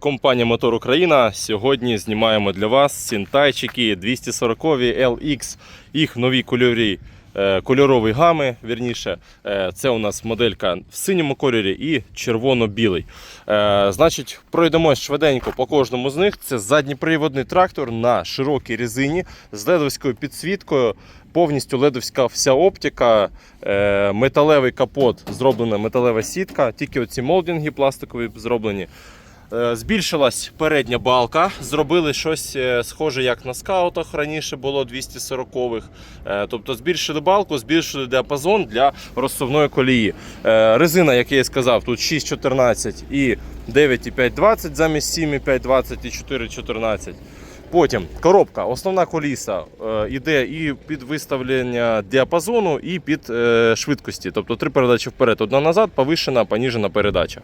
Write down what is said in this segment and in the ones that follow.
Компанія Мотор Україна. Сьогодні знімаємо для вас сінтайчики 240 LX. Їх нові кольорі, е, кольорові гами. Вірніше, Е, це у нас моделька в синьому кольорі і червоно-білий. Е, Значить, пройдемось швиденько по кожному з них. Це задніприводний трактор на широкій резині з ледовською підсвіткою. Повністю ледовська вся оптика, металевий капот, зроблена металева сітка, тільки оці молдинги пластикові зроблені. Е, Збільшилась передня балка, зробили щось е, схоже, як на скаутах раніше було 240-х. Е, Тобто збільшили балку, збільшили діапазон для розсувної колії. Резина, як я і сказав, тут 6,14 і 9,520 замість 7,520 і 4,14. Потім коробка, основна коліса йде і під виставлення діапазону, і під швидкості. Тобто три передачі вперед, одна назад, повишена, поніжена передача.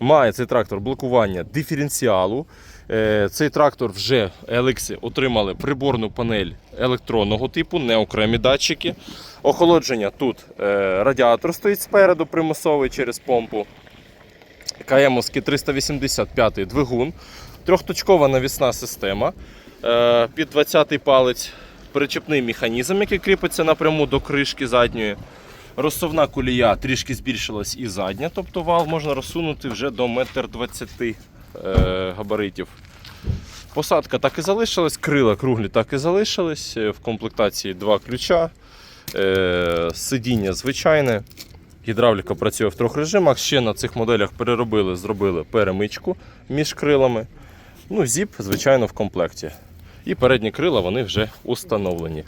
Має цей трактор блокування диференціалу. Е, Цей трактор вже LX отримали приборну панель електронного типу, не окремі датчики. Охолодження тут е, радіатор стоїть спереду, примусовий через помпу. КМовський 385 двигун, трьохточкова навісна система е, під 20-й палець, причепний механізм, який кріпиться напряму до кришки задньої. Розсувна колія трішки збільшилась і задня, тобто вал можна розсунути вже до 1,20 м е, габаритів. Посадка так і залишилась, крила круглі так і залишились. е, В комплектації два ключа, е, сидіння звичайне. Гідравліка працює в трьох режимах. Ще на цих моделях переробили, зробили перемичку між крилами. Ну, зіп, звичайно, в комплекті. І передні крила вони вже установлені.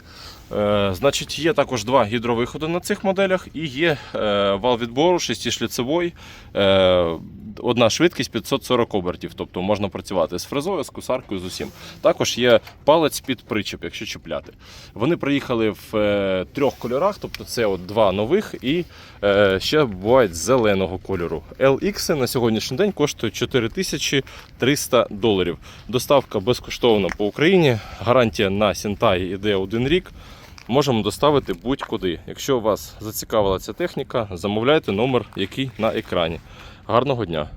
Е, значить, є також два гідровиходи на цих моделях і є е, вал відбору шестишліцевий. Е, одна швидкість 540 обертів, тобто можна працювати з фрезою, з кусаркою, з усім. Також є палець під причеп, якщо чіпляти. Вони приїхали в трьох кольорах, тобто це от два нових і ще бувають зеленого кольору. LX на сьогоднішній день коштує 4300 доларів. Доставка безкоштовна по Україні. Гарантія на Сінтай іде один рік. Можемо доставити будь-куди. Якщо вас зацікавила ця техніка, замовляйте номер, який на екрані. Гарного дня!